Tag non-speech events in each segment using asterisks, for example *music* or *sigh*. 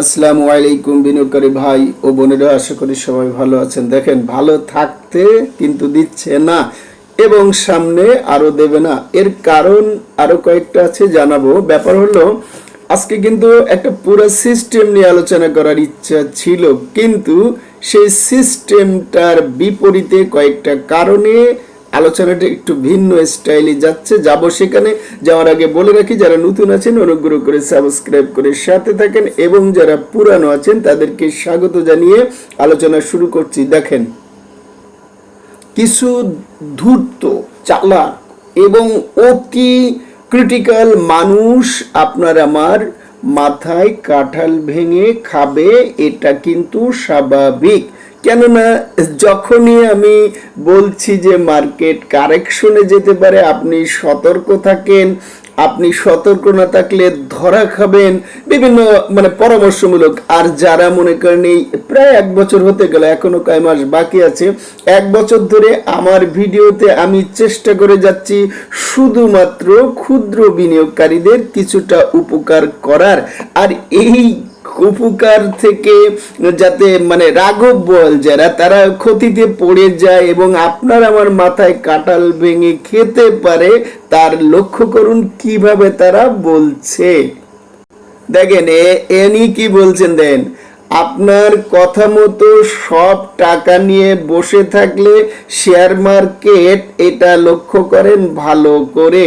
আসসালামু আলাইকুম বিনিয়োগকারী ভাই ও বোনেরা, আশা করি সবাই ভালো আছেন। দেখেন, ভালো থাকতে কিন্তু দিচ্ছে না এবং সামনে আরও দেবে না। এর কারণ আরও কয়েকটা আছে জানাব। ব্যাপার হলো, আজকে কিন্তু একটা পুরো সিস্টেম নিয়ে আলোচনা করার ইচ্ছা ছিল, কিন্তু সেই সিস্টেমটার বিপরীতে কয়েকটা কারণে আলোচনাটা একটু ভিন্ন স্টাইলে যাচ্ছে। যাব সেখানে। যাওয়ার আগে বলে রাখি, যারা নতুন আছেন, অনুগ্রহ করে সাবস্ক্রাইব করে সাথে থাকেন এবং যারা পুরানো আছেন, তাদেরকে স্বাগত জানিয়ে আলোচনা শুরু করছি। দেখেন, কিছু ধূর্ত, চালাক এবং অতি ক্রিটিক্যাল মানুষ আপনার আমার মাথায় কাঁঠাল ভেঙে খাবে, এটা কিন্তু স্বাভাবিক। কেননা যখনই আমি বলছি যে মার্কেট কারেকশনে যেতে পারে, আপনি সতর্ক থাকেন, আপনি সতর্ক না থাকলে ধরা খাবেন, বিভিন্ন মানে পরামর্শমূলক। আর যারা মনে করেন এই প্রায় এক বছর হতে গেল, এখনও কয় মাস বাকি আছে, এক বছর ধরে আমার ভিডিওতে আমি চেষ্টা করে যাচ্ছি শুধুমাত্র ক্ষুদ্র বিনিয়োগকারীদের কিছুটা উপকার করার। আর এই উপকার থেকে যাতে মানে রাঘব বল যারা, তারা ক্ষতিতে পড়ে যায় এবং আপনার আমার মাথায় কাটাল ভেঙে খেতে পারে, তার লক্ষ্য করুন কীভাবে তারা বলছে। দেখেন এনি কি বলছেন দেন? আপনার কথা মতো সব টাকা নিয়ে বসে থাকলে শেয়ার মার্কেট এটা লক্ষ্য করেন ভালো করে।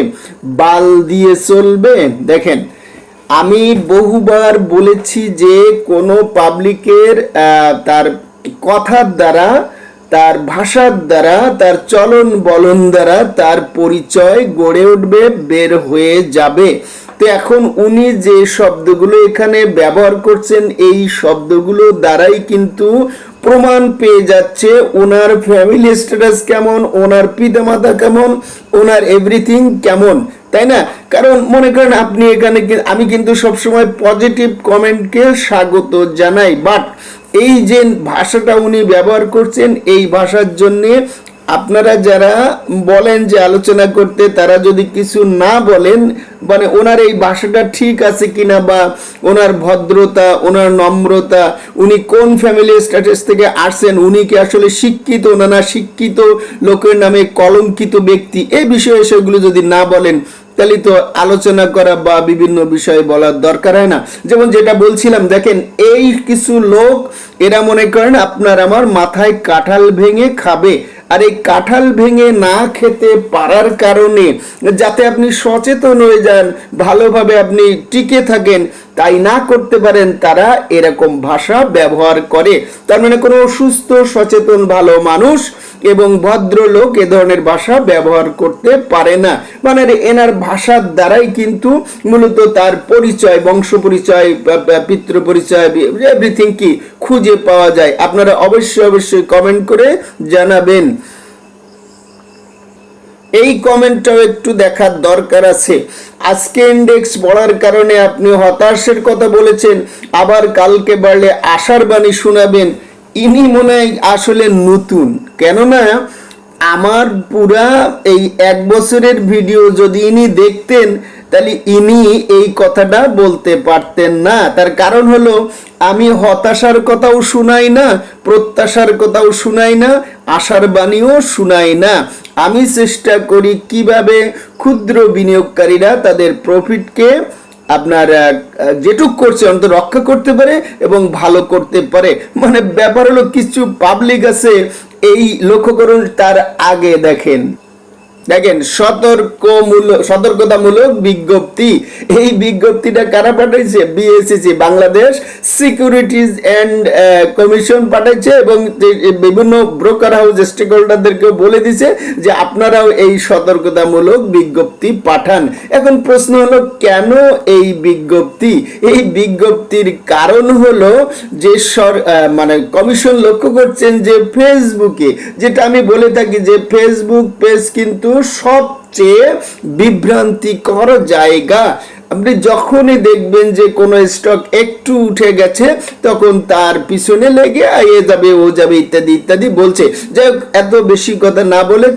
বাল দিয়ে চলবে। দেখেন আমি বহুবার বলেছি যে কোনো পাবলিকের তার কথার দ্বারা, তার ভাষার দ্বারা, তার চলন বলন দ্বারা তার পরিচয় গড়ে উঠবে, বের হয়ে যাবে। তো এখন উনি যে শব্দগুলো এখানে ব্যবহার করছেন, এই শব্দগুলো দ্বারাই কিন্তু প্রমাণ পেয়ে যাচ্ছে ওনার ফ্যামিলি স্ট্যাটাস কেমন, ওনার পিতামাতা কেমন, ওনার এভরিথিং কেমন, তাই না? কারণ মনে করেন আপনি এখানে আমি কিন্তু সবসময় পজিটিভ কমেন্টকে স্বাগত জানাই বাট এই যে ভাষাটা উনি ব্যবহার করছেন, এই ভাষার জন্যে আপনারা যারা বলেন যে আলোচনা করতে, তারা যদি কিছু না বলেন মানে ওনার এই ভাষাটা ঠিক আছে কিনা বা ওনার ভদ্রতা, ওনার নম্রতা, উনি কোন ফ্যামিলি স্ট্যাটাস থেকে আসছেন, উনি কি আসলে শিক্ষিত না শিক্ষিত লোকের নামে কলঙ্কিত ব্যক্তি এই বিষয়ে সেগুলো যদি না বলেন, তাহলে তো আলোচনা করা বা বিভিন্ন বিষয়ে বলার দরকার হয় না। যেমন যেটা বলছিলাম, দেখেন এই কিছু লোক, এরা মনে করেন আপনার আমার মাথায় কাঁঠাল ভেঙে খাবে। আর এই কাঁঠাল ভেঙে না খেতে পারার কারণে যাতে আপনি সচেতন হয়ে যান, ভালোভাবে আপনি টিকে থাকেন তাই না করতে পারেন তারা এরকম ভাষা ব্যবহার করে। তার মানে কোনো অসুস্থ সচেতন, ভালো মানুষ এবং ভদ্রলোক এ ধরনের ভাষা ব্যবহার করতে পারে না। মানে এনার ভাষার দ্বারাই কিন্তু মূলত তার পরিচয়, বংশ পরিচয় পিতৃ পরিচয় এভরিথিং কি খুঁজে পাওয়া যায়। আপনারা অবশ্যই অবশ্যই কমেন্ট করে জানাবেন। এই কমেন্টটাও একটু দেখার দরকার আছে। আজকে ইন্ডেক্স পড়ার কারণে আপনি হতাশের কথা বলেছেন, আবার কালকে বাড়লে আশার বাণী শোনাবেন। ইনি মনে হয় আসলে নতুন। কেননা, আমার পুরা এই এক বছরের ভিডিও যদি ইনি দেখতেন, তাহলে ইনি এই কথাটা বলতে পারতেন না। তার কারণ হলো, আমি হতাশার কথাও শুনাই না, প্রত্যাশার কথাও শুনাই না, আশার বাণীও শুনাই না। আমি চেষ্টা করি কীভাবে ক্ষুদ্র বিনিয়োগকারীরা তাদের প্রফিটকে আপনার যেটুক করছে অন্তত রক্ষা করতে পারে এবং ভালো করতে পারে। মানে ব্যাপার হলো কিছু পাবলিক আছে, এই লক্ষ্য করুন তার আগে দেখেন। দেখেন সতর্কমূলক সতর্কতামূলক বিজ্ঞপ্তি। এই বিজ্ঞপ্তিটা কারা পাঠাইছে? BSCC Bangladesh securities and commission পাঠাইছে এবং বিভিন্ন ব্রোকার হাউস স্টেক হোল্ডারদেরকেও বলে দিছে যে আপনারাও এই সতর্কতামূলক বিজ্ঞপ্তি পাঠান। এখন প্রশ্ন হলো, কেন এই বিজ্ঞপ্তি? এই বিজ্ঞপ্তির কারণ হলো যে সর মানে কমিশন লক্ষ্য করছেন যে ফেসবুকে যেটা আমি বলে থাকি যে ফেসবুক পেজ কিন্তু সবচেয়ে বিভ্রান্তিকর জায়গা। আপনি যখনই দেখবেন যে কোনো স্টক একটু উঠে গেছে, তখন তার পিছনে লেগে এ যাবে, ও যাবে, ইত্যাদি ইত্যাদি বলছে। যাই এত বেশি কথা না বলে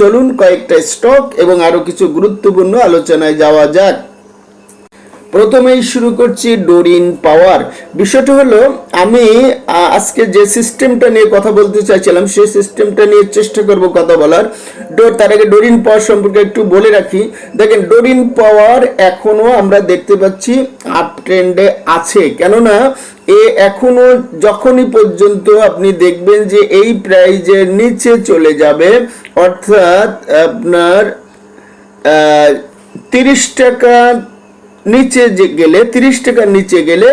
চলুন কয়েকটা স্টক এবং আরও কিছু গুরুত্বপূর্ণ আলোচনায় যাওয়া যাক। প্রথমেই শুরু করছি ডোরিন পাওয়ার। বিষয়টা হলো, আমি আজকে যে সিস্টেমটা নিয়ে কথা বলতে চাইছিলাম, সেই সিস্টেমটা নিয়ে চেষ্টা করব কথা বলার। ডোর তার আগে ডোরিন পাওয়ার সম্পর্কে একটু বলে রাখি। দেখেন, ডোরিন পাওয়ার এখনও আমরা দেখতে পাচ্ছি আপ ট্রেন্ডে আছে। কেননা, এ এখনও যখনই পর্যন্ত আপনি দেখবেন যে এই প্রাইজের নিচে চলে যাবে, অর্থাৎ আপনার তিরিশ টাকা নিচে যে গেলে, তিরিশ টাকার নিচে গেলে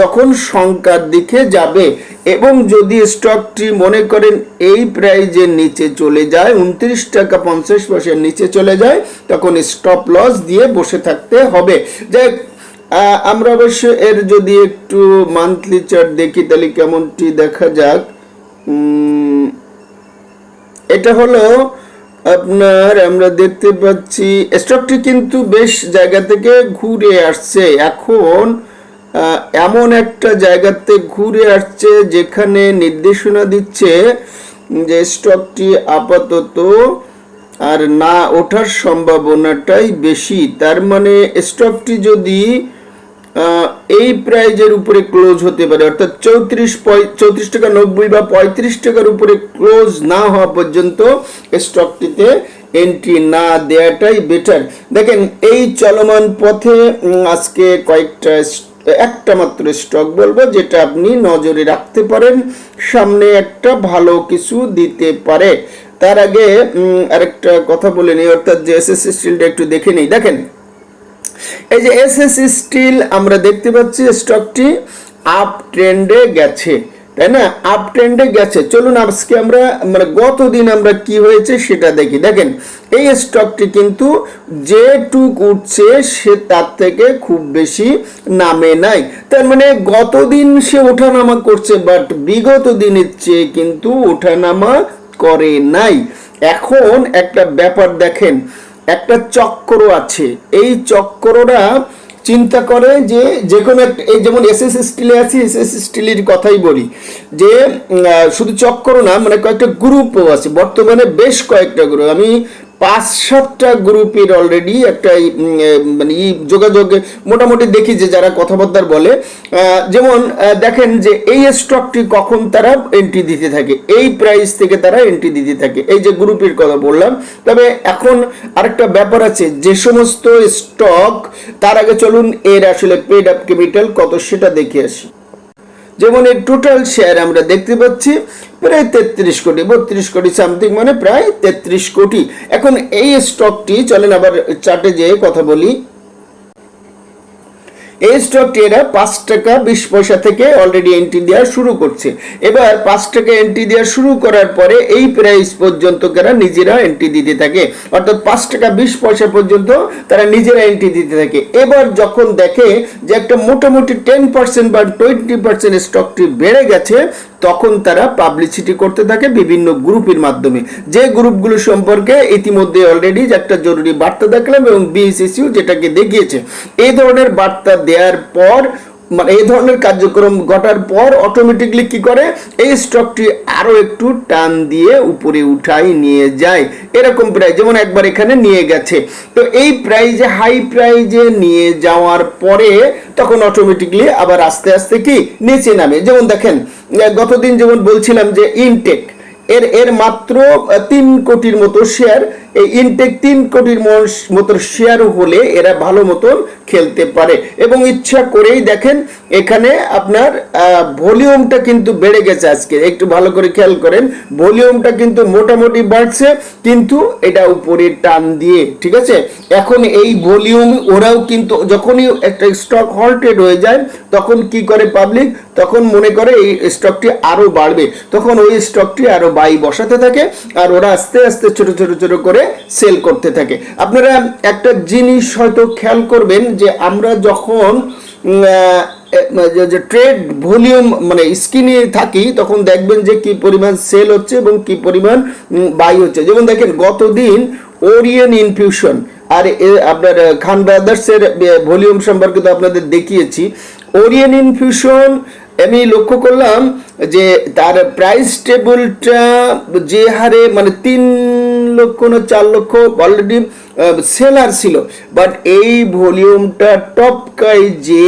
তখন শঙ্কার দিকে যাবে। এবং যদি স্টকটি মনে করেন এই প্রাইজের নিচে চলে যায়, উনত্রিশ টাকা পঞ্চাশ পয়সার নিচে চলে যায়, তখন স্টপ লস দিয়ে বসে থাকতে হবে। যাই আমরা অবশ্য এর যদি একটু মান্থলি চার্ট দেখি, তাহলে কেমনটি দেখা যাক? এটা হলো আপনার, আমরা দেখতে পাচ্ছি, স্টকটি কিন্তু বেশ জায়গা থেকে ঘুরে আসছে। এখন এমন একটা জায়গাতে ঘুরে আসছে যেখানে নির্দেশনা দিচ্ছে যে স্টকটি আপাতত আর না ওঠার সম্ভাবনাটাই বেশি। তার মানে স্টকটি যদি এই প্রাইজের উপরে ক্লোজ হতে পারে, অর্থাৎ চৌত্রিশ চৌত্রিশ টাকা নব্বই বা পঁয়ত্রিশ টাকার উপরে ক্লোজ না হওয়া পর্যন্ত স্টকটিতে এন্ট্রি না দেওয়াটাই বেটার দেখেন, এই চলমান পথে আজকে কয়েকটা একটা মাত্র স্টক বলব, যেটা আপনি নজরে রাখতে পারেন, সামনে একটা ভালো কিছু দিতে পারে। তার আগে আরেকটা কথা বলে নিই, অর্থাৎ যে এস এস স্টিলটা একটু দেখে নিই। দেখেন এই যে এস এস স্টিল আমরা দেখতে পাচ্ছি স্টকটি আপ ট্রেন্ডে গেছে, তাই না? আপ ট্রেন্ডে গেছে। চলুন আজকে আমরা মানে গত দিন আমরা কি হয়েছে সেটা দেখি। দেখেন, এই স্টকটি কিন্তু যেটুক উঠছে সে তার থেকে খুব বেশি নামে নাই। তার মানে গত দিন সে ওঠানামা করছে বাট বিগত দিনের চেয়ে কিন্তু ওঠানামা করে নাই। এখন একটা ব্যাপার দেখেন একটা চক্র আছে। এই চক্রটা চিন্তা করে যে যে কোনো একটা এই যেমন এস এস স্টিলে আছে এস এস স্টিলের কথাই বলি। যে শুধু চক্র না মানে কয়েকটা গ্রুপও আছে। বর্তমানে বেশ কয়েকটা গ্রুপ আমি পাঁচ সাতটা গ্রুপের অলরেডি একটা মানে যোগাযোগে মোটামুটি দেখি যে যারা কথাবার্তার বলে যেমন দেখেন যে এই স্টকটি কখন তারা এন্ট্রি দিতে থাকে, এই প্রাইস থেকে তারা এন্ট্রি দিতে থাকে, এই যে গ্রুপের কথা বললাম। তবে এখন আরেকটা ব্যাপার আছে, যে সমস্ত স্টক তার আগে চলুন এর আসলে পেড আপ ক্যাপিটাল কত সেটা দেখে আসি। যেমন এই টোটাল শেয়ার আমরা দেখতে পাচ্ছি, প্রায় তেত্রিশ কোটি, বত্রিশ কোটি সামথিং মানে প্রায় তেত্রিশ কোটি। এখন এই স্টকটি চলেন আবার চার্টে যেয়ে কথা বলি। এই স্টকটি এরা পাঁচ টাকা বিশ পয়সা থেকে অলরেডি এন্ট্রি দেওয়া শুরু করছে। এবার পাঁচ টাকা এন্ট্রি দেওয়া শুরু করার পরে এই প্রাইস পর্যন্ত তারা নিজেরা এন্ট্রি দিতে থাকে। অর্থাৎ পাঁচ টাকা বিশ পয়সা পর্যন্ত তারা নিজেরা এন্ট্রি দিতে থাকে। এবার যখন দেখে যে একটা মোটামুটি টেন পার্সেন্ট বা টোয়েন্টি পার্সেন্ট স্টকটি বেড়ে গেছে, তখন তারা পাবলিসিটি করতে থাকে বিভিন্ন গ্রুপের মাধ্যমে। যে গ্রুপগুলো সম্পর্কে ইতিমধ্যে অলরেডি একটা জরুরি বার্তা দেখলাম এবং বিএসিসিও যেটাকে দেখিয়েছে, এই ধরনের বার্তা দেওয়ার পর মানে এই ধরনের কার্যক্রম ঘটার পর অটোমেটিকলি কি করে? এই স্টকটি আরও একটু টান দিয়ে উপরে উঠাই নিয়ে যায়। এরকম প্রাইস যেমন একবার এখানে নিয়ে গেছে। তো এই প্রাইজে হাই প্রাইজে নিয়ে যাওয়ার পরে তখন অটোমেটিকলি আবার আস্তে আস্তে কি? নিচে নামে। যেমন দেখেন গতদিন যেমন বলছিলাম যে ইনটেক এর এর মাত্র তিন কোটির মতো শেয়ার এই ইনটেক তিন কোটির মতো শেয়ার হলে এরা ভালো মতন খেলতে পারে। এবং ইচ্ছা করেই দেখেন, এখানে আপনার ভলিউমটা কিন্তু বেড়ে গেছে আজকে। একটু ভালো করে খেয়াল করেন, ভলিউমটা কিন্তু মোটামুটি বাড়ছে, কিন্তু এটা উপরে টান দিয়ে, ঠিক আছে? এখন এই ভলিউম ওরাও কিন্তু যখনই একটা স্টক হল্টেড হয়ে যায়, তখন কি করে পাবলিক তখন মনে করে এই স্টকটি আরও বাড়বে। তখন ওই স্টকটি আরও বাই বসাতে থাকে, আর ওরা আস্তে আস্তে ছোট ছোট ছোট করে সেল করতে থাকে। আপনারা একটা জিনিস হয়তো খেয়াল করবেন যে আমরা যখন যে ট্রেড ভলিউম মানে স্ক্রিনে থাকি, তখন দেখবেন যে কি পরিমাণ সেল হচ্ছে এবং কি পরিমাণ বাই হচ্ছে। যেমন দেখেন, গতদিন ওরিয়েন ইনফিউশন আর আপনার খান ব্রাদার্সের ভলিউম সম্পর্কে তো আপনাদের দেখিয়েছি। ওরিয়েন ইনফিউশন আমি লক্ষ্য করলাম যে তার প্রাইস টেবলটা যে হারে মানে তিন লক্ষ না চার লক্ষ অলরেডি সেলার ছিল। বাট এই ভলিউমটা টপকায় যে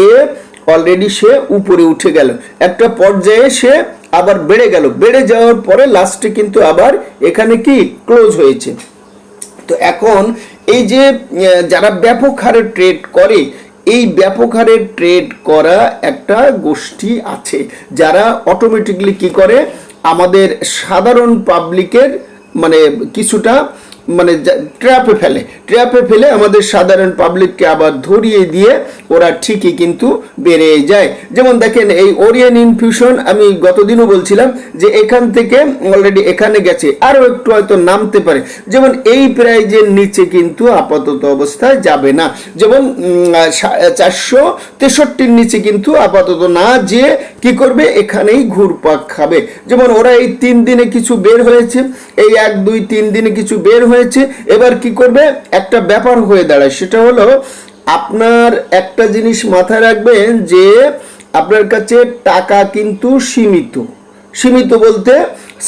অলরেডি সে উপরে উঠে গেল। একটা পর্যায়ে সে আবার বেড়ে গেল। বেড়ে যাওয়ার পরে লাস্টে কিন্তু আবার এখানে কি ক্লোজ হয়েছে। তো এখন এই যে যারা ব্যাপক হারে ট্রেড করে এই ব্যাপক হারে ট্রেড করা একটা গোষ্ঠী আছে, যারা অটোমেটিকলি কি করে? আমাদের সাধারণ পাবলিকের মানে কিছুটা মানে ট্র্যাপে ফেলে। ট্র্যাপে ফেলে আমাদের সাধারণ পাবলিককে আবার ধরিয়ে দিয়ে ওরা ঠিকই কিন্তু বেড়ে যায়। যেমন দেখেন, এই ওরিয়ান ইনফিউশন আমি গতদিনও বলছিলাম যে এখান থেকে অলরেডি এখানে গেছে, আরও একটু হয়তো নামতে পারে। যেমন এই প্রাইজের নিচে কিন্তু আপাতত অবস্থায় যাবে না। যেমন চারশো তেষট্টির নিচে কিন্তু আপাতত না যে কি করবে? এখানেই ঘুরপাক খাবে। যেমন ওরা এই তিন দিনে কিছু বের হয়েছে, এই এক, দুই, তিন দিনে কিছু বের হয়েছে, এবার কি করবে? একটা ব্যাপার হয়ে দাঁড়ায়, সেটা হলো আপনার একটা জিনিস মাথায় রাখবেন যে আপনার কাছে টাকা কিন্তু সীমিত। সীমিত বলতে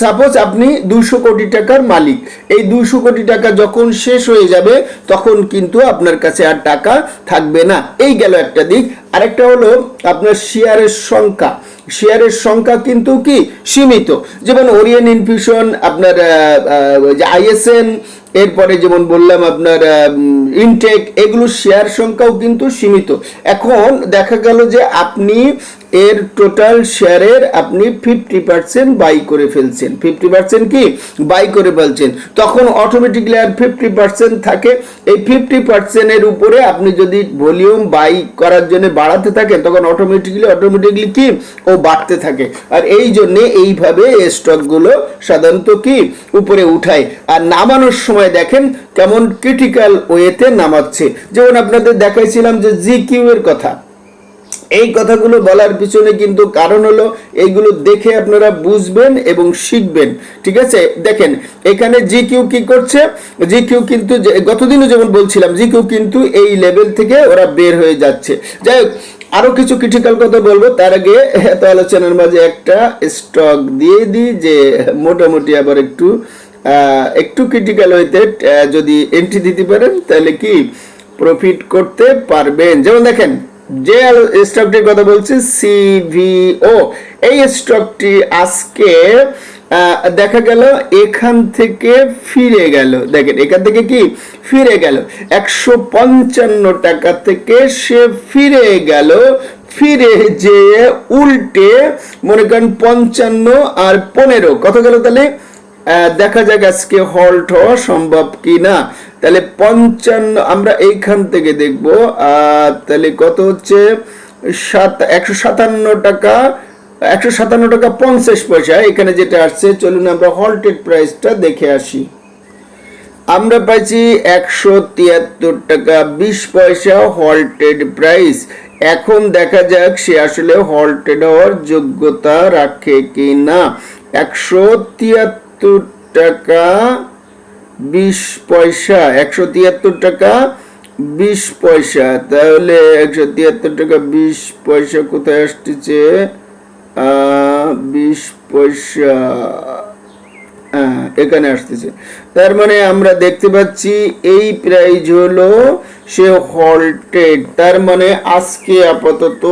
সাপোজ আপনি দুশো কোটি টাকার মালিক। এই দুশো কোটি টাকা যখন শেষ হয়ে যাবে, তখন কিন্তু আপনার কাছে আর টাকা থাকবে না। এই গেল একটা দিক। আরেকটা হলো আপনার শেয়ারের সংখ্যা। শেয়ারের সংখ্যা কিন্তু কি? সীমিত। যেমন ওরিয়েন ইনফিউশন, আপনার যে আইএসএন, এরপরে যেমন বললাম আপনার ইনটেক, এগুলো শেয়ার সংখ্যাও কিন্তু সীমিত। এখন দেখা গেল যে আপনি এর টোটাল শেয়ারের আপনি ফিফটি পার্সেন্ট বাই করে ফেলছেন। ফিফটি পার্সেন্ট কি? বাই করে ফেলছেন। তখন অটোমেটিকলি আর ফিফটি পার্সেন্ট থাকে। এই ফিফটি পার্সেন্টের উপরে আপনি যদি ভলিউম বাই করার জন্য বাড়াতে থাকেন, তখন অটোমেটিকলি অটোমেটিকলি কি? ও বাড়তে থাকে। আর এই জন্যে এইভাবে স্টকগুলো সাধারণত কি? উপরে উঠায়। আর নামানোর সময় দেখেন কেমন ক্রিটিক্যাল ওয়েতে নামাচ্ছে। যেমন আপনাদের দেখাইছিলাম যে জি কিউ এর কথা। এই কথাগুলো বলার পিছনে কিন্তু কারণ হলো এইগুলো দেখে আপনারা বুঝবেন এবং শিখবেন, ঠিক আছে? দেখেন, এখানে জি কিউ কি করছে? জি কিউ কিন্তু গতদিনও যেমন বলছিলাম জি কিউ কিন্তু এই লেভেল থেকে ওরা বের হয়ে যাচ্ছে। যাই হোক, আরও কিছু ক্রিটিক্যাল কথা বলব। তার আগে, এত আলোচনার মাঝে একটা স্টক দিয়ে দিই যে, মোটামুটি আবার একটু একটু ক্রিটিক্যাল হইতে যদি এন্ট্রি দিতে পারেন, তাহলে কি প্রফিট করতে পারবেন। যেমন দেখেন যে স্টকটির কথা বলছি সিভিও এই স্টকটি আজকে দেখা গেল, এখান থেকে ফিরে গেল। দেখেন, এখান থেকে কি? ফিরে গেল। একশো পঞ্চান্ন টাকা থেকে সে ফিরে গেল। ফিরে যে উল্টে, মনে করেন পঞ্চান্ন আর পনেরো। কত গেল তাহলে? দেখা যাক আজকে হল্ট হওয়া সম্ভব কি না তাহলে পঞ্চান্ন, আমরা এইখান থেকে দেখব তাহলে কত হচ্ছে? সাত, একশো সাতান্ন টাকা, একশো সাতান্ন টাকা পঞ্চাশ পয়সা, এখানে যেটা আসছে, চলুন আমরা হল্টেড প্রাইসটা দেখে আসি। আমরা পাইছি একশো তিয়াত্তর টাকা, বিশ পয়সা হল্টেড প্রাইস এখন দেখা যাক সে আসলে হল্টেড হওয়ার যোগ্যতা রাখে কি না একশো তিয়াত্তর টাকা বিশ পয়সা, একশো তিয়াত্তর টাকা, বিশ পয়সা। তাহলে একশো তিয়াত্তর টাকা, বিশ পয়সা কোথায় আসতেছে? বিশ পয়সা এখানে আসতেছে। তার মানে আমরা দেখতে পাচ্ছি এই প্রাইজ হলো সে হল্টেড তার মানে আজকে আপাতত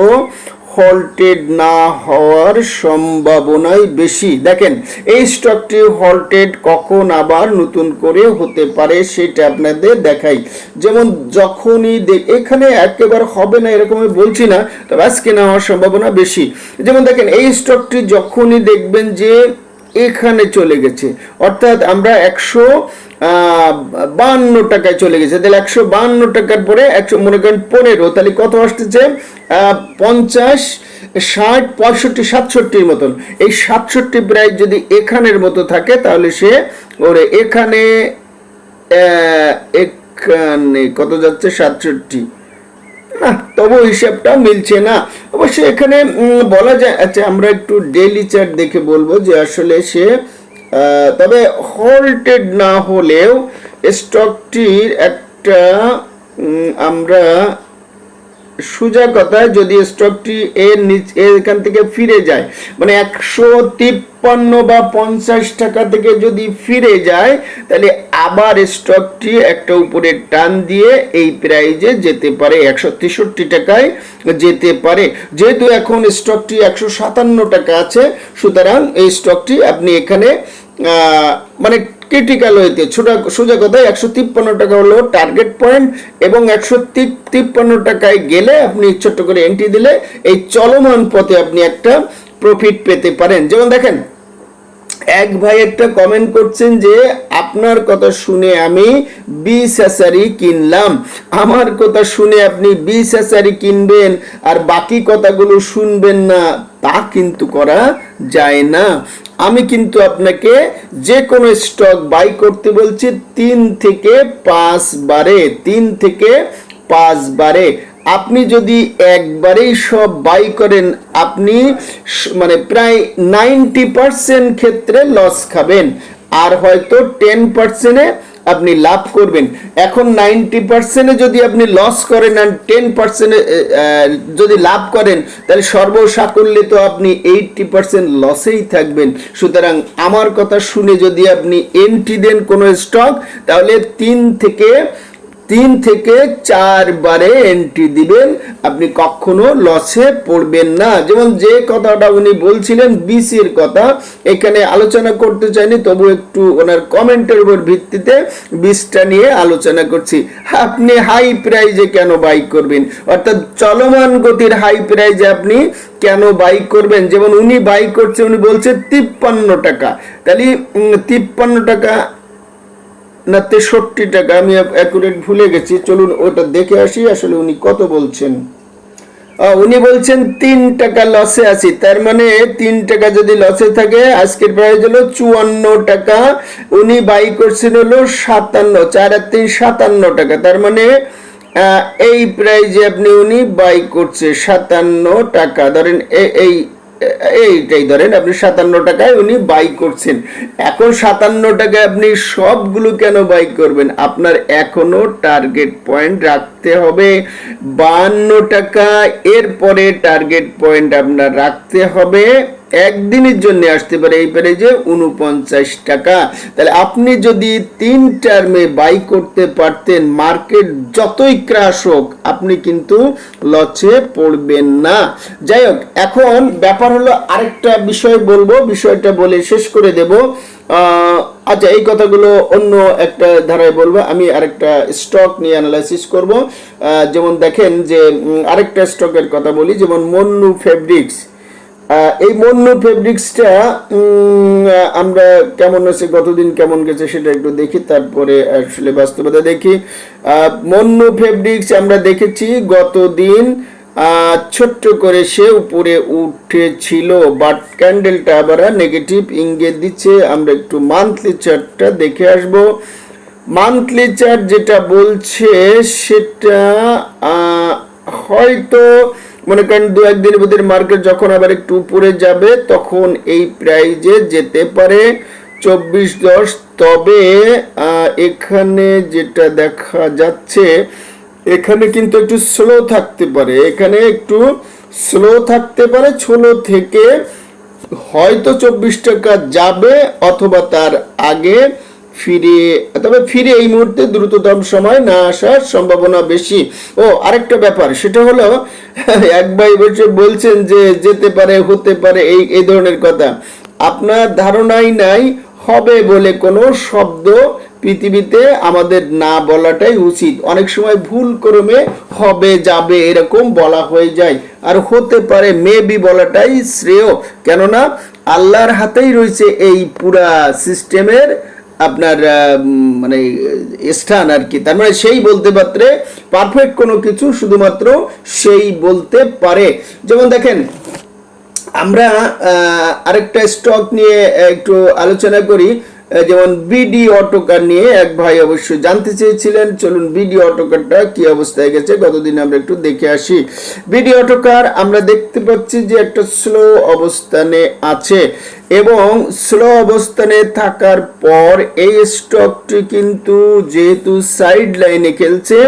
হল্টেড না হওয়ার সম্ভাবনাই বেশি। দেখেন, এই স্টকটি হল্টেড কখন আবার নতুন করে হতে পারে সেটা আপনাদের দেখাই। যেমন যখনই এখানে একেবারে হবে না এরকম বলছি না, তবে আজকে না হওয়ার সম্ভাবনা বেশি। যেমন দেখেন, এই স্টকটি যখনই দেখবেন যে এখানে চলে গেছে, অর্থাৎ আমরা একশো বান্ন টাকায় চলে গেছে। তাহলে একশো বান্ন টাকার পরে একশো, মনে করেন পনেরো, তাহলে কত আসতেছে? পঞ্চাশ, ষাট, পঁয়ষট্টি, সাতষট্টির মতন। এই সাতষট্টি প্রাইস যদি এখানের মতো থাকে, তাহলে সে ওরে এখানে এখানে কত যাচ্ছে? সাতষট্টি। না তবু হিসাবটা মিলছে না। অবশ্য এখানে বলা যায় আচ্ছা আমরা একটু ডেইলি চার্ট দেখে বলব যে আসলে সে তবে হল্টেড না হলেও স্টকটির একটা আমরা সোজা কথা যদি স্টকটি এর নিচ, এখান থেকে ফিরে যায় মানে একশো তিপ্পান্ন বা পঞ্চাশ টাকা থেকে যদি ফিরে যায়, তাহলে আবার স্টকটি একটা উপরে টান দিয়ে এই প্রাইজে যেতে পারে, একশো তেষট্টি টাকায় যেতে পারে। যেহেতু এখন স্টকটি একশো সাতান্ন টাকা আছে, সুতরাং এই স্টকটি আপনি এখানে মানে ক্রিটিক্যাল হইতে। ছোটা, সোজা কথায় একশো তিপ্পান্ন টাকা হলো টার্গেট পয়েন্ট এবং একশো তিপ্পান্ন টাকায় গেলে আপনি ছোট্ট করে এন্ট্রি দিলে এই চলমান পথে আপনি একটা প্রফিট পেতে পারেন। যেমন দেখেন, এক ভাই একটা কমেন্ট করছেন যে, আপনার কথা শুনে আমি বি হাজারই কিনলাম। আমার কথা শুনে আপনি বি হাজারই কিনবেন, আর বাকি কথাগুলো শুনবেন না। তা কিন্তু করা যায় না। আমি কিন্তু আপনাকে যে কোনো স্টক বাই করতে বলছি তিন থেকে পাঁচ বারে, তিন থেকে পাঁচ বারে। আপনি যদি একবারেই সব বাই করেন, আপনি মানে প্রায় নাইনটি পার্সেন্ট ক্ষেত্রে লস খাবেন। আর হয়তো টেন পার্সেন্টে আপনি লাভ করবেন। এখন নাইনটি পার্সেন্টে যদি আপনি লস করেন আর টেন পার্সেন্টে যদি লাভ করেন, তাহলে সর্বসাকল্যে তো আপনি এইটটি পার্সেন্ট লসেই থাকবেন। সুতরাং আমার কথা শুনে যদি আপনি এন্ট্রি দেন কোনো স্টক তাহলে তিন থেকে তিন থেকে চারবারে এন্ট্রি দিবেন। আপনি কখনো লসে পড়বেন না। যেমন যে কথাটা উনি বলছিলেন বিসির কথা, এখানে আলোচনা করতে চাইনি তবু একটু ওনার কমেন্টের উপর ভিত্তিতে বিসটা নিয়ে আলোচনা করছি। আপনি হাই প্রাইজে কেন বাই করবেন? অর্থাৎ চলমান গতির হাই প্রাইজে আপনি কেন বাই করবেন? যেমন উনি বাই করছে, উনি বলছে তিপ্পান্ন টাকা। তাহলে তিপ্পান্ন টাকা না, তেষট্টি টাকা, আমি অ্যাকুরেট ভুলে গেছি। চলুন ওটা দেখে আসি, আসলে উনি কত বলছেন। উনি বলছেন, তিন টাকা লসে আছি। তার মানে তিন টাকা যদি লসে থাকে, আজকের প্রাইস হলো চুয়ান্ন টাকা। উনি বাই করছেন হলো সাতান্ন, চার আর তিন সাতান্ন টাকা। তার মানে এই প্রাইজে আপনি উনি বাই করছে সাতান্ন টাকা। ধরেন এই এইটাই ধরেন আপনি সাতান্ন টাকায় উনি বাই করছেন। এখন সাতান্ন টাকায় আপনি সবগুলো কেন বাই করবেন? আপনার এখনও টার্গেট পয়েন্ট রাখতে হবে। বান্ন টাকা, এরপরে টার্গেট পয়েন্ট আপনার রাখতে হবে। একদিনের জন্য আসতে পারে, এই পেরে যে উনপঞ্চাশ টাকা। তাহলে আপনি যদি তিন টার্মে বাই করতে পারতেন মার্কেট যতই ক্রাশ হোক, আপনি কিন্তু লচে পড়বেন না। যাই হোক, এখন ব্যাপার হলো আরেকটা বিষয় বলব, বিষয়টা বলে শেষ করে দেব। আচ্ছা এই কথাগুলো অন্য একটা ধারায় বলব। আমি আরেকটা স্টক নিয়ে অ্যানালাইসিস করব। যেমন দেখেন যে আরেকটা স্টকের কথা বলি, যেমন মন্নু ফেব্রিক্স এই মন্য ফেব্রিক্সটা আমরা কেমন আছে গতদিন কেমন গেছে সেটা একটু দেখি, তারপরে আসলে বাস্তবতা দেখি। মন্য ফেব্রিক্স আমরা দেখেছি গতদিন ছোট্ট করে সে উপরে উঠেছিল বাট ক্যান্ডেলটা আবার নেগেটিভ ইঙ্গিত দিচ্ছে। আমরা একটু মান্থলি চার্টটা দেখে আসব। মান্থলি চার্ট যেটা বলছে, সেটা হয়তো মনে করেন দু একদিনের ভিতরে মার্কেট যখন আবার একটু উপরে যাবে, তখন এই প্রাইজে যেতে পারে চব্বিশ দশ। তবে এখানে যেটা দেখা যাচ্ছে, এখানে কিন্তু একটু স্লো থাকতে পারে। এখানে একটু স্লো থাকতে পারে, ষোলো থেকে হয়তো চব্বিশ টাকা যাবে অথবা তার আগে ফিরে, তবে ফিরে এই মুহূর্তে দ্রুততম সময় না আসার সম্ভাবনা বেশি। ও, আরেকটা ব্যাপার, সেটা হলো, এক ভাই বসে বলছেন যে যেতে পারে, হতে পারে, এই এই ধরনের কথা। আপনার ধারণাই নাই, হবে বলে কোনো শব্দ পৃথিবীতে আমাদের না বলাটাই উচিত। অনেক সময় ভুল ক্রমে হবে, যাবে, এরকম বলা হয়ে যায়। আর হতে পারে মেবি বলাটাই শ্রেয়। কেননা, আল্লাহর হাতেই রয়েছে এই পুরা সিস্টেমের আপনার মানে স্থান আর কি। তার মানে সেই বলতে পাত্রে পারফেক্ট কোনো কিছু শুধুমাত্র সেই বলতে পারে। যেমন দেখেন, আমরা আরেকটা স্টক নিয়ে একটু আলোচনা করি। যেমন বিডি অটোকার নিয়ে এক ভাই অবশ্যই জানতে চেয়েছিলেন। চলুন বিডি অটোকারটা কি অবস্থায় গেছে গতদিন আমরা একটু দেখে আসি। বিডি অটোকার আমরা দেখতে পাচ্ছি যে একটা স্লো অবস্থানে আছে এবং স্লো অবস্থানে থাকার পর এই স্টকটি কিন্তু যেহেতু সাইড লাইনে খেলছে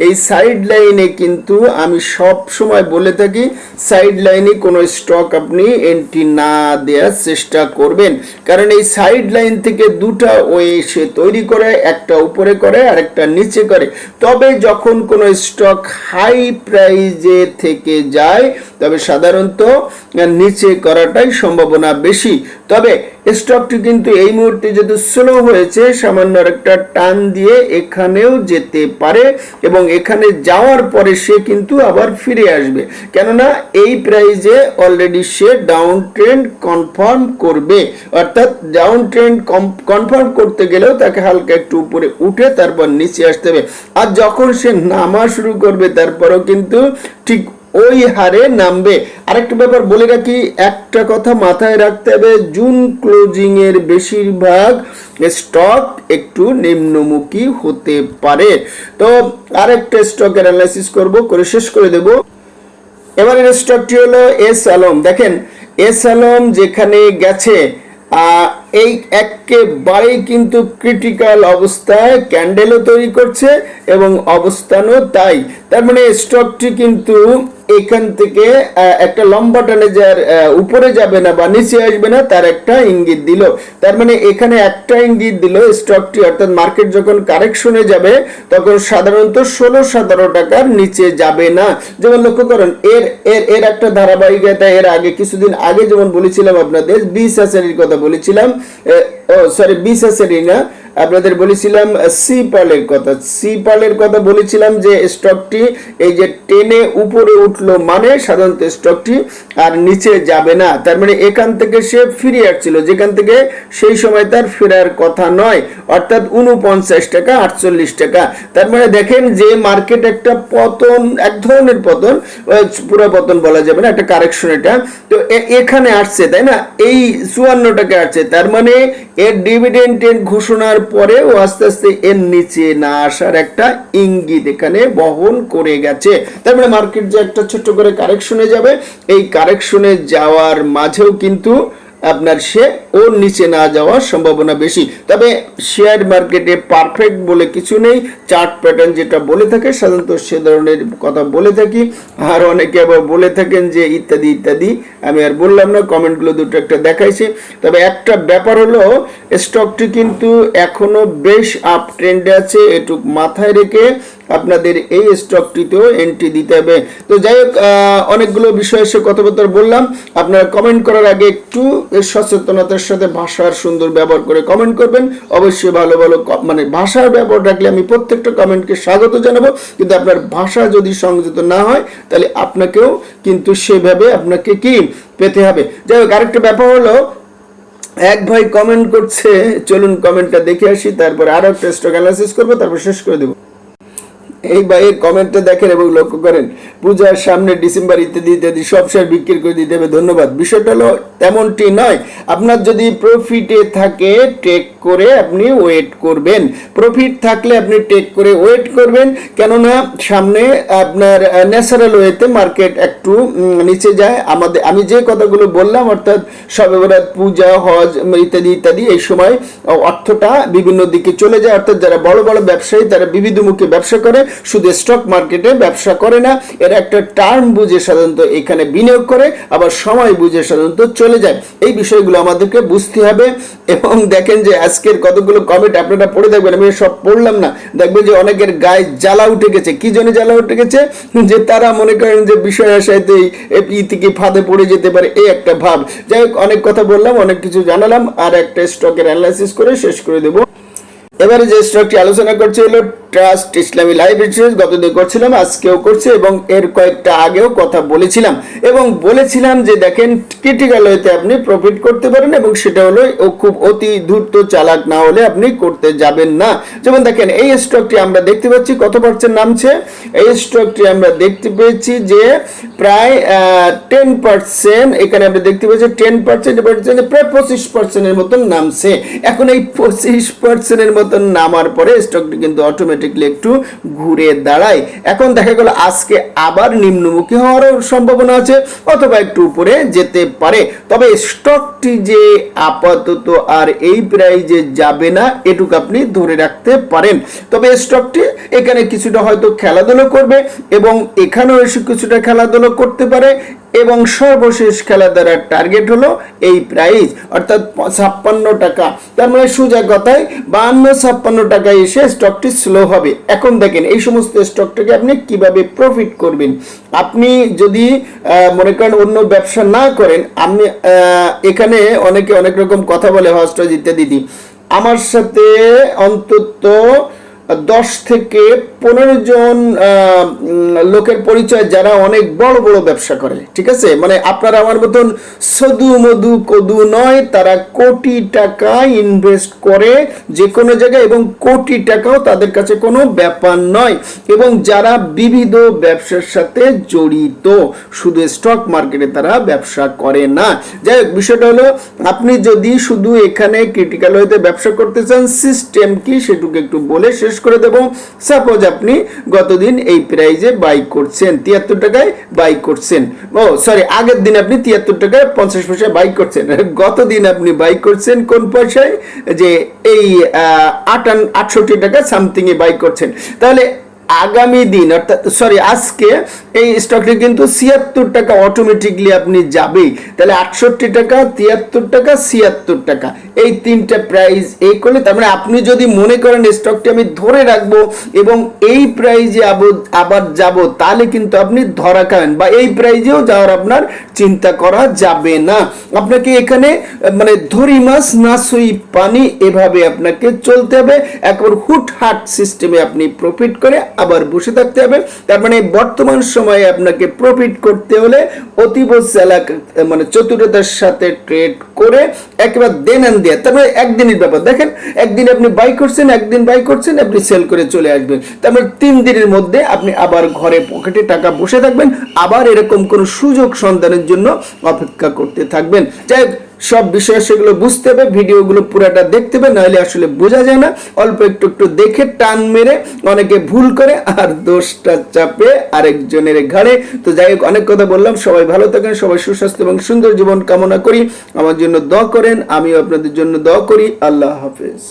এই সাইড লাইনে কিন্তু আমি সব সময় বলে থাকি সাইড লাইনে কোনো স্টক আপনি এন্ট্রি না দেওয়ার চেষ্টা করবেন। কারণ এই সাইড লাইন থেকে দুটা ওয়ে সে তৈরি করে, একটা উপরে করে আর একটা নিচে করে। তবে যখন কোনো স্টক হাই প্রাইজে থেকে যায়, তবে সাধারণত নিচে করাটাই সম্ভাবনা বেশি। তবে স্টকটি কিন্তু এই মুহূর্তে যেহেতু স্লো হয়েছে, সামান্য একটা টান দিয়ে এখানেও যেতে পারে এবং এখানে যাওয়ার পরে সে কিন্তু আবার ফিরে আসবে। কেননা এই প্রাইজে অলরেডি সে ডাউন ট্রেন্ড কনফার্ম করবে। অর্থাৎ ডাউন ট্রেন্ড কনফার্ম করতে গেলেও তাকে হালকা একটু উপরে উঠে তারপর নিচে আসতে হবে। আর যখন সে নামা শুরু করবে, তারপরেও কিন্তু ঠিক ওই হারে নামবে। আরেকটা ব্যাপার বলে রাখি, একটা কথা মাথায় রাখতে হবে, জুন ক্লোজিং এর বেশিরভাগ স্টক একটু নিম্নমুখী হতে পারে। তো আরেকটা স্টকের অ্যানালাইসিস করব, করে শেষ করে দেব। এবারের স্টকটি হলো এস আলম দেখেন এস আলম যেখানে গেছে এই একেবারেই কিন্তু ক্রিটিক্যাল অবস্থায় ক্যান্ডেলও তৈরি করছে এবং অবস্থানও তাই। তার মানে স্টকটি কিন্তু এখান থেকে একটা লম্বা টানে যার উপরে যাবে না বা নিচে আসবে না, তার একটা ইঙ্গিত দিল। তার মানে এখানে একটা ইঙ্গিত দিল স্টকটি অর্থাৎ মার্কেট যখন কারেকশনে যাবে, তখন সাধারণত ষোলো সতেরো টাকার নিচে যাবে না। যেমন লক্ষ্য করুন, এর এর এর একটা ধারাবাহিকতা এর আগে, কিছুদিন আগে যেমন বলেছিলাম আপনাদের, বিশ হাজারের কথা বলেছিলাম এ, ও সরি বিশ হাজারই না আপনাদের বলেছিলাম সি পালের কথা। সি পালের কথা বলেছিলাম যে স্টকটি এই যে টেনে উপরে উঠল মানে সাধারণত স্টকটি আর নিচে যাবে না। তার মানে এখান থেকে সে ফিরে আসছিল, যেখান থেকে সেই সময় তার ফেরার কথা নয়। অর্থাৎ উনপঞ্চাশ টাকা, আটচল্লিশ টাকা। তার মানে দেখেন যে মার্কেট একটা পতন, এক ধরনের পতন পুরো পতন বলা যাবে না, একটা কারেকশন এটা। তো এখানে আসছে, তাই না? এই চুয়ান্ন টাকা আসছে। তার মানে এর ডিভিডেন্ড ঘোষণার পরেও আস্তে আস্তে এর নিচে না আসার একটা ইঙ্গিত এখানে বহন করে গেছে। তার মানে মার্কেট যে একটা ছোট্ট করে কারেকশনে যাবে, এই কারেকশনে যাওয়ার মাঝেও কিন্তু আপনার সে ওর নিচে না যাওয়ার সম্ভাবনা বেশি। তবে শেয়ার মার্কেটে পারফেক্ট বলে কিছু নেই। চার্ট প্যাটার্ন যেটা বলে থাকে, সাধারণত সে ধরনের কথা বলে থাকি। আর অনেকে আবার বলে থাকেন যে, ইত্যাদি ইত্যাদি। আমি আর বললাম না, কমেন্টগুলো দুটো একটা দেখাইছি। তবে একটা ব্যাপার হলো, স্টকটি কিন্তু এখনও বেশ আপ ট্রেন্ডে আছে, এটুক মাথায় রেখে। আপনাদের এই স্টকটিতেও এন্ট্রি দিতে হবে। তো যাই হোক অনেকগুলো বিষয় এসে কথাবার্তা বললাম। আপনারা কমেন্ট করার আগে একটু সচেতনতার সাথে ভাষার সুন্দর ব্যবহার করে কমেন্ট করবেন। অবশ্যই ভালো ভালো মানে ভাষার ব্যবহার রাখলে আমি প্রত্যেকটা কমেন্টকে স্বাগত জানাব। কিন্তু আপনার ভাষা যদি সংযত না হয়, তাহলে আপনাকেও কিন্তু সেভাবে আপনাকে কি পেতে হবে। যাই হোক, আরেকটা ব্যাপার হলো, এক ভাই কমেন্ট করছে, চলুন কমেন্টটা দেখে আসি, তারপর আরও একটা স্টক অ্যানালাইসিস করব, তারপর শেষ করে দেবো। এই ভাইয়ের কমেন্টটা দেখেন এবং লক্ষ্য করেন। পূজার সামনে ডিসেম্বর ইত্যাদি ইত্যাদি সব শেয়ার বিক্রি করে দিতে হবে, ধন্যবাদ। বিষয়টা হলো তেমনটি নয়। আপনার যদি প্রফিটে থাকে টেক করে আপনি ওয়েট করবেন। প্রফিট থাকলে আপনি টেক করে ওয়েট করবেন। কেননা সামনে আপনার ন্যাচারাল ওয়েতে মার্কেট একটু নিচে যায়। আমাদের, আমি যে কথাগুলো বললাম, অর্থাৎ সবে পূজা, হজ, ইত্যাদি ইত্যাদি, এই সময় অর্থটা বিভিন্ন দিকে চলে যায়। অর্থাৎ যারা বড় বড় ব্যবসায়ী, তারা বিবিধমুখী ব্যবসা করে, শুধু স্টক মার্কেটে ব্যবসা করে না, এর একটা টার্ম বুঝে সাধারণত এখানে বিনিয়োগ করে, আবার সময় বুঝে সাধারণত চলে যায়। এই বিষয়গুলো আমাদেরকে বুঝতে হবে। এবং দেখেন যে আজকের কতগুলো কমেন্ট আপনারা পড়ে দেখবেন, আমি সব পড়লাম না। দেখবেন যে অনেকের গায়ে জ্বালা উঠে গেছে। কি জন্য জ্বালা উঠে গেছে? যে তারা মনে করেন যে বিষয় আসাইতে এই থেকে ফাঁদে পড়ে যেতে পারে, এই একটা ভাব। যাই হোক, অনেক কথা বললাম, অনেক কিছু জানালাম, আর একটা স্টকের অ্যানালাইসিস করে শেষ করে দেবো। এবারে যে স্টকটি আলোচনা করছে হলো ট্রাস্ট ইসলামী লাইফ ইন্স্যুরেন্স গতদিন করছিলাম, আজকেও করছে এবং এর কয়েকটা আগেও কথা বলেছিলাম। এবং বলেছিলাম যে দেখেন ক্রিটিক্যাল হইতে আপনি প্রফিট করতে পারেন এবং সেটা হলো খুব অতি ধূর্ত চালাক না হলে আপনি করতে যাবেন না। যেমন দেখেন, এই স্টকটি আমরা দেখতে পাচ্ছি, কত পার্সেন্ট নামছে? এই স্টকটি আমরা দেখতে পেয়েছি যে প্রায় টেন পার্সেন্ট এখানে আমরা দেখতে পাচ্ছি টেন পার্সেন্ট পার্সেন্ট প্রায় পঁচিশ পার্সেন্টের মতন নামছে। এখন এই পঁচিশ পার্সেন্টের মতন নামার পরে স্টকটি কিন্তু অটোমেটিক অটোমেটিকলি একটু ঘুরে দাঁড়ায় এখন দেখা গেল আজকে আবার নিম্নমুখী হওয়ারও সম্ভাবনা আছে অথবা একটু উপরে যেতে পারে। তবে স্টকটি যে আপাতত আর এই প্রাইজে যাবে না, এটুকু আপনি ধরে রাখতে পারেন। তবে স্টকটি এখানে কিছুটা হয়তো খেলাধুলো করবে এবং এখানেও এসে কিছুটা খেলাধুলো করতে পারে। এবং সর্বশেষ খেলাধুলার টার্গেট হলো এই প্রাইস অর্থাৎ ছাপ্পান্ন টাকা। তার মানে সোজা কথায় বাহান্ন, ছাপ্পান্ন টাকায় এসে স্টকটি স্লো হবে। এখন দেখেন, এই সমস্ত স্টকটাকে আপনি কীভাবে প্রফিট করবেন? আপনি যদি মনে করেন অন্য ব্যবসা না করেন, আপনি এখানে অনেকে অনেক রকম কথা বলে হস্টেজ ইত্যাদি আমার সাথে অন্তত দশ থেকে পনেরো জন লোকের পরিচয় যারা অনেক বড় বড় ব্যবসা করে, ঠিক আছে? মানে আপনারা আমার মতন সদু মধু কদু নয়, তারা কোটি টাকা ইনভেস্ট করে যে কোনো জায়গায় এবং কোটি টাকাও তাদের কাছে কোনো ব্যাপার নয়। এবং যারা বিবিধ ব্যবসার সাথে জড়িত, শুধু স্টক মার্কেটে তারা ব্যবসা করে না। যাই হোক, বিষয়টা হলো, আপনি যদি শুধু এখানে ক্রিটিক্যাল হইতে ব্যবসা করতে চান সিস্টেম কি সেটুকু একটু বলে শেষ করে দেব। সাপোজ আপনি গতদিন এই প্রাইজে বাই করছেন, তিয়াত্তর টাকায় বাই করছেন। ও সরি আগের দিন আপনি তিয়াত্তর টাকায় পঞ্চাশ পয়সায় বাই করছেন। *laughs* গতদিন আপনি বাই করছেন কোন পয়সায়? যে এই আটান, আটষট্টি টাকা সামথিংয়ে বাই করছেন। তাহলে আগামী দিন, অর্থাৎ সরি আজকে এই স্টকটি কিন্তু ছিয়াত্তর টাকা অটোমেটিকলি আপনি যাবেই। তাহলে আটষট্টি টাকা, তিয়াত্তর টাকা, ছিয়াত্তর টাকা। এই তিনটা প্রাইস এই করলে তার মানে আপনি যদি মনে করেন স্টকটি আমি ধরে রাখব এবং এই প্রাইজে আবার যাব, তাহলে কিন্তু আপনি ধরা খাবেন বা এই প্রাইজেও যাওয়ার আপনার চিন্তা করা যাবে না। আপনাকে এখানে মানে ধরি মাছ, না সই পানি, এভাবে আপনাকে চলতে হবে। একবার হুটহাট সিস্টেমে আপনি প্রফিট করে আবার বসে থাকতে হবে। তার মানে বর্তমান সময়ে আপনাকে প্রফিট করতে হলে অতীব চালাক মানে চতুরতার সাথে ট্রেড করে একেবারে দেন আন দিয়ে। তার মানে একদিনের ব্যাপার। দেখেন একদিন আপনি বাই করছেন একদিন বাই করছেন আপনি সেল করে চলে আসবেন। তার মানে তিন দিনের মধ্যে আপনি আবার ঘরে পকেটে টাকা বসে থাকবেন আবার এরকম কোন সুযোগ সন্ধানের জন্য অপেক্ষা করতে থাকবেন। যাই হোক, সব বিষয় সেগুলো বুঝতে হবে, ভিডিওগুলো পুরাটা দেখতে হবে, নাহলে আসলে বোঝা যায় না। অল্প একটু একটু দেখে টান মেরে অনেকে ভুল করে আর দোষটা চাপে আরেকজনের ঘাড়ে। তো যাই হোক, অনেক কথা বললাম। সবাই ভালো থাকেন, সবাই সুস্বাস্থ্য এবং সুন্দর জীবন কামনা করি। আমার জন্য দোয়া করেন, আমিও আপনাদের জন্য দোয়া করি। আল্লাহ হাফেজ।